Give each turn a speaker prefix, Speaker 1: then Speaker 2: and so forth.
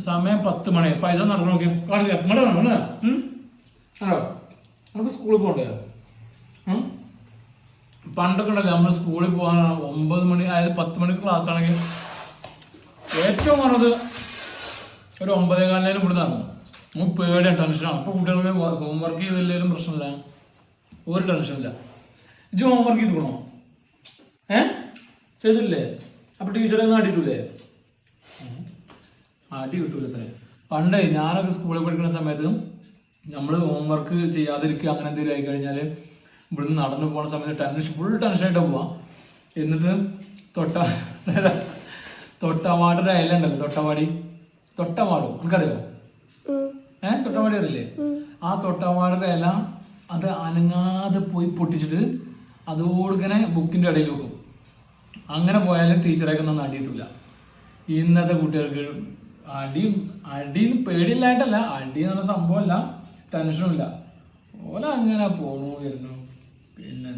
Speaker 1: സമയം പത്ത് മണി. പൈസ നടന്നു നോക്കി കാണിക്കാം ഇങ്ങോട്ട് വേണം? ആണോ നമുക്ക് സ്കൂളിൽ പോകണ്ടേ? പണ്ടൊക്കെ ഉണ്ടല്ലോ നമ്മൾ സ്കൂളിൽ പോകാൻ ഒമ്പത് മണി അതായത് പത്ത് മണിക്ക് ക്ലാസ് ആണെങ്കിൽ ഏറ്റവും കുറഞ്ഞത് ഒരു ഒമ്പതേ കാലിലും ഇവിടെ നടന്നു. നമുക്ക് പേടിയാണ് ടെൻഷനാണ് അപ്പൊ കുട്ടികൾക്ക് ഹോംവർക്ക് ചെയ്തില്ലെങ്കിലും പ്രശ്നമില്ല. ഒരു ടെൻഷനില്ല ഇത് ഹോംവർക്ക് ചെയ്തിക്കണോ? ഏ? ചെയ്തില്ലേ? അപ്പൊ ടീച്ചറെ അടിയിട്ടൂലേ അടി കിട്ടൂല പണ്ട് പണ്ടേ ഞാനൊക്കെ സ്കൂളിൽ പഠിക്കുന്ന സമയത്ത് നമ്മൾ ഹോംവർക്ക് ചെയ്യാതിരിക്കുക അങ്ങനെ എന്തെങ്കിലും ആയി കഴിഞ്ഞാൽ ഇവിടുന്ന് നടന്നു പോകുന്ന സമയത്ത് ടെൻഷൻ ഫുൾ ടെൻഷനായിട്ട് പോവാം. എന്നിട്ട് തൊട്ട തൊട്ടമാടിന്റെ അയല ഉണ്ടല്ലോ തൊട്ടവാടി തൊട്ടവാടും നമുക്കറിയോ ഏഹ് തൊട്ടവാടി അറിയില്ലേ? ആ തൊട്ടമാടിന്റെ ഇല അത് അനങ്ങാതെ പോയി പൊട്ടിച്ചിട്ട് അതോടിങ്ങനെ ബുക്കിന്റെ ഇടയിൽ വെക്കും. അങ്ങനെ പോയാലും ടീച്ചറേക്കൊന്നും അടിയിട്ടില്ല ഇന്നത്തെ കുട്ടികൾക്ക് അടി അടി പേടിയില്ലായിട്ടല്ല അടി എന്നുള്ള സംഭവമല്ല ടെൻഷനുമില്ല ഓല അങ്ങനെ പോണു വരുന്നു. പിന്നെ